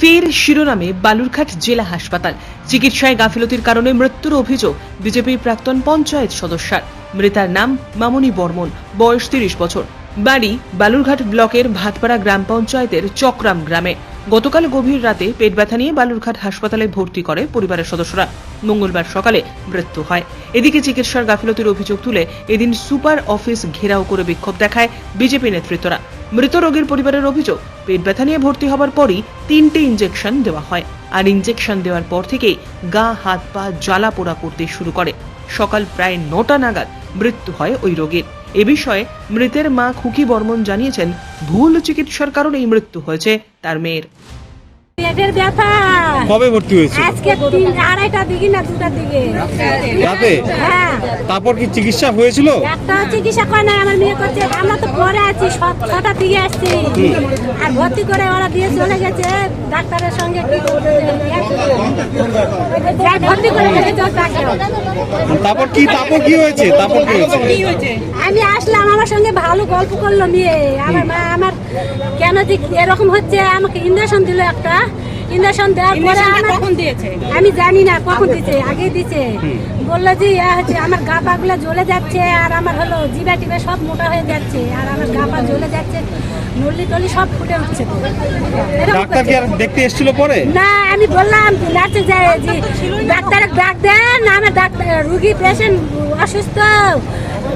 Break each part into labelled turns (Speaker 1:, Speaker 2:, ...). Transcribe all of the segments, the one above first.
Speaker 1: ফের শিরোনামে বালুরঘাট জেলা হাসপাতাল। চিকিৎসায় গাফিলতির কারণে মৃত্যুর অভিযোগ বিজেপির প্রাক্তন পঞ্চায়েত সদস্যার। মৃতার নাম মামনি বর্মন, বয়স তিরিশ বছর। বাড়ি বালুরঘাট ব্লকের ভাতপাড়া গ্রাম পঞ্চায়েতের চক্রাম গ্রামে। গতকাল গভীর রাতে পেট ব্যথা নিয়ে বালুরঘাট হাসপাতালে ভর্তি করে পরিবারের সদস্যরা। মঙ্গলবার সকালে মৃত্যু হয়। এদিকে চিকিৎসার গাফিলতির অভিযোগ তুলে এদিন সুপার অফিস ঘেরাও করে বিক্ষোভ দেখায় বিজেপি নেতৃত্বরা। মৃত রোগীর পরিবারের অভিযোগ, পেট ব্যথা নিয়ে ভর্তি হবার পরই তিনটে ইঞ্জেকশন দেওয়া হয়। আর ইঞ্জেকশন দেওয়ার পর থেকেই গা, হাত, পা, জ্বালা পোড়া করতে শুরু করে। সকাল প্রায় নটা নাগাদ মৃত্যু হয় ওই রোগীর। এ বিষয়ে মৃতের মা খুকি বর্মন জানিয়েছেন ভুল চিকিৎসার কারণেই মৃত্যু হয়েছে তার মেয়ের।
Speaker 2: পেটের ব্যথা।
Speaker 3: কবে ভর্তি হয়েছে
Speaker 2: আজকে তিন আড়াইটার দিকে না দুটার দিকে।
Speaker 3: রাতে?
Speaker 2: হ্যাঁ।
Speaker 3: তারপর কি চিকিৎসা হয়েছিল?
Speaker 2: একটা চিকিৎসা করে না আমার মেয়ে করছে। আমরা তো পরে আছি ছ- ছটার দিকে আসছি। আর ভর্তি করে ওরা দিয়ে চলে গেছে ডাক্তারের সঙ্গে। ভর্তি করে।
Speaker 3: তারপর কি তারপর কি হয়েছে? তারপর কি হয়েছে?
Speaker 2: আমি আসলাম আমার সঙ্গে ভালো গল্প করল মেয়ে। আমার মা আমার কেন যে এরকম হচ্ছে আমাকে ইঞ্জেকশন দিল একটা। ইঞ্জেকশন দেওয়ার পরে
Speaker 4: কখন দিয়েছে?
Speaker 2: আমি জানি না কখন দিছে আগে দিছে বলল যে ইয়া হচ্ছে আমার গা পা গুলো জ্বলে যাচ্ছে আর আমার হলো জিবা টিবা সব মোটা হয়ে যাচ্ছে আর আমার গা পা জ্বলে যাচ্ছে নল্লি টলি সব ফুটে উঠছে।
Speaker 3: ডাক্তার কি আর দেখতে এসেছিল পরে?
Speaker 2: না আমি বললাম নার্সে যায় যে ডাক্তারের ডাক দেন আমার ডাক্তার রুগী পেশেন্ট অসুস্থ।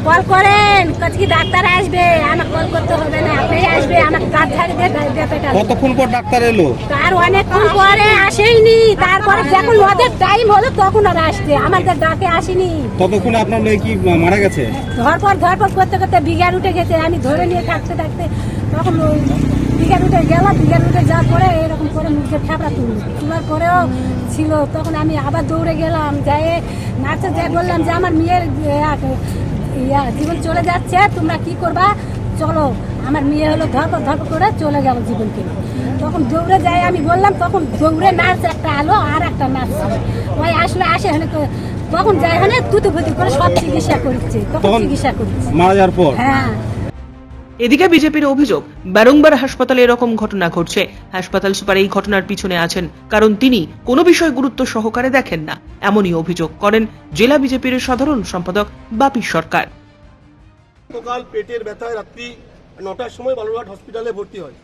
Speaker 2: কল করেন কি ডাক্তার আসবে আমার কল করতে হবে না আপনি আসবে আমার কাজ ব্যাপারটা
Speaker 3: কতক্ষণ পর ডাক্তার এলো?
Speaker 2: তার অনেকক্ষণ পরে আসেইনি তারপরে যখন ওদের টাইম হলো তখন ওরা আসছে আমাদের ডাকে আসেনি।
Speaker 3: ততক্ষণে আপনার মেয়ে কি মারা গেছে?
Speaker 2: ধরপর ধরপর করতে করতে বিঘার উঠে গেছে আমি ধরে নিয়ে থাকতে থাকতে তখন বিঘার উঠে গেল বিঘার উঠে যাওয়ার পরে এরকম করে মুখে ফেপড়া তুলল। তোলার পরেও ছিল তখন আমি আবার দৌড়ে গেলাম যাই নাচে যাই বললাম যে আমার মেয়ের ইয়া- জীবন চলে যাচ্ছে তোমরা কি করবা? চলো আমার মেয়ে হলো ধর্ম ধর্ম করে চলে গেল জীবনকে। তখন দৌড়ে যাই আমি বললাম তখন দৌড়ে নার্স একটা আলো আর একটা নার্স। ওই আসলে আসে হলে তখন যাই হলে তুতু ফুতু করে সব চিকিৎসা করছে তখন
Speaker 3: তখন
Speaker 2: চিকিৎসা করছে
Speaker 3: মারা যাওয়ার পর?
Speaker 2: হ্যাঁ।
Speaker 1: এদিকে বিজেপির অভিযোগ, বারংবার হাসপাতালে এরকম ঘটনা ঘটছে। হাসপাতাল সুপার এই ঘটনার পিছনে আছেন, কারণ তিনি কোনো বিষয় গুরুত্ব সহকারে দেখেন না। এমনই অভিযোগ করেন জেলা বিজেপির সাধারণ সম্পাদক বাপি সরকার।
Speaker 5: গতকাল পেটের ব্যথায় রাত্রি নটার সময় বালুরঘাট হসপিটালে ভর্তি হয়।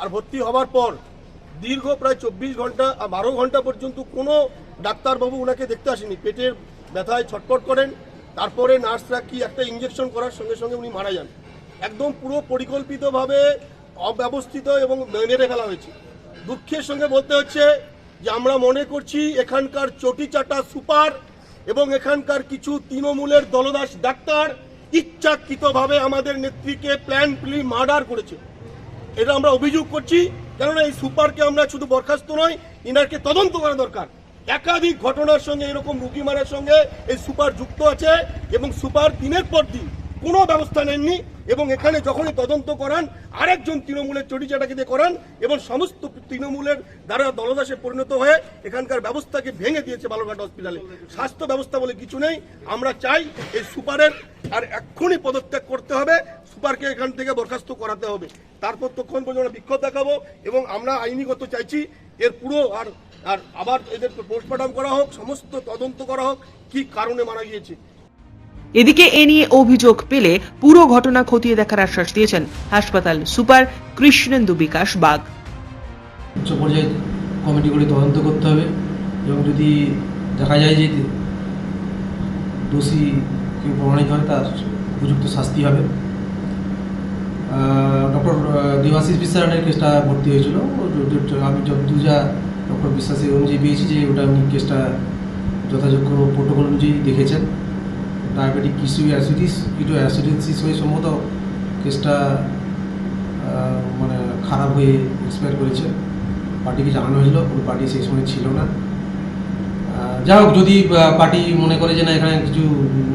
Speaker 5: আর ভর্তি হওয়ার পর দীর্ঘ প্রায় চব্বিশ ঘণ্টা বারো ঘণ্টা পর্যন্ত কোনো ডাক্তারবাবু ওনাকে দেখতে আসেনি। পেটের ব্যথায় ছটফট করেন, তারপরে নার্সরা কি একটা ইঞ্জেকশন করার সঙ্গে সঙ্গে উনি মারা যান। একদম পুরো পরিকল্পিতভাবে অব্যবস্থিত এবং মেরে ফেলা হয়েছে। দুঃখের সঙ্গে বলতে হচ্ছে যে আমরা মনে করছি এখানকার চটি চাটা সুপার এবং এখানকার কিছু তৃণমূলের দলদাস ডাক্তার ইচ্ছাকৃতভাবে আমাদের নেত্রীকে প্ল্যান প্লি মার্ডার করেছে। এটা আমরা অভিযোগ করছি, কেননা এই সুপারকে আমরা শুধু বরখাস্ত নয়, ইনারকে তদন্ত করা দরকার। একাধিক ঘটনার সঙ্গে, এরকম রুগী মারার সঙ্গে এই সুপার যুক্ত আছে এবং সুপার দিনের পর দিন কোনো ব্যবস্থা নেননি। এবং এখানে যখনই তদন্ত করান, আরেকজন তৃণমূলের চটিচাটাকে দিয়ে করান এবং সমস্ত তৃণমূলের দ্বারা দলদাসে পরিণত হয়ে এখানকার ব্যবস্থাকে ভেঙে দিয়েছে বালুরঘাট হসপিটালে। স্বাস্থ্য ব্যবস্থা বলে কিছু নেই। আমরা চাই এই সুপারের আর এক্ষুনি পদত্যাগ করতে হবে, সুপারকে এখান থেকে বরখাস্ত করাতে হবে। তারপর তখন পর্যন্ত বিক্ষোভ দেখাবো এবং আমরা আইনিগত চাইছি এর পুরো আর আর আবার এদের পোস্টমর্টম করা হোক, সমস্ত তদন্ত করা হোক, কি কারণে মারা গিয়েছে।
Speaker 1: এদিকে এ নিয়ে অভিযোগ পেলে পুরো ঘটনা খতিয়ে দেখার আশ্বাস দিয়েছেন হাসপাতাল সুপার কৃষ্ণেন্দু বিকাশ বাগ।
Speaker 6: উচ্চ পর্যায়ে কমিটিগুলি তদন্ত করতে হবে এবং যদি দেখা যায় যে দোষী কেউ প্রমাণিত হয়, তার উপযুক্ত শাস্তি হবে। ডক্টর দেবাশিস বিশ্বাসের কেসটা ভর্তি হয়েছিল। আমি যতদূর ডক্টর বিশ্বাসের অনুযায়ী পেয়েছি যে ওটা উনি কেসটা যথাযোগ্য প্রোটোকল অনুযায়ী দেখেছেন। ডায়াবেটিক কিসু অ্যাসিডিস কিটো অ্যাসিডিসিস হয়ে সম্ভবত কেসটা মানে খারাপ হয়ে এক্সপায়ার করেছে। পার্টিকে জানানো হয়েছিল ওই পার্টি সেই সময় ছিল না। আহ, যা হোক যদি পার্টি মনে করে যে না এখানে কিছু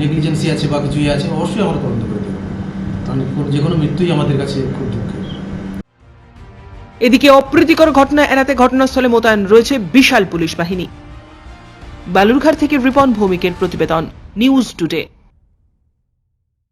Speaker 6: নেগলিজেন্সি আছে বা কিছু ইয়ে আছে অবশ্যই আমরা তদন্ত করে দেবো। কারণ যে কোনো মৃত্যুই আমাদের কাছে খুব দুঃখের।
Speaker 1: এদিকে অপ্রীতিকর ঘটনা এড়াতে ঘটনাস্থলে মোতায়েন রয়েছে বিশাল পুলিশ বাহিনী। বালুরঘাট থেকে রিপন ভৌমিকের প্রতিবেদন নিউজ টুডে।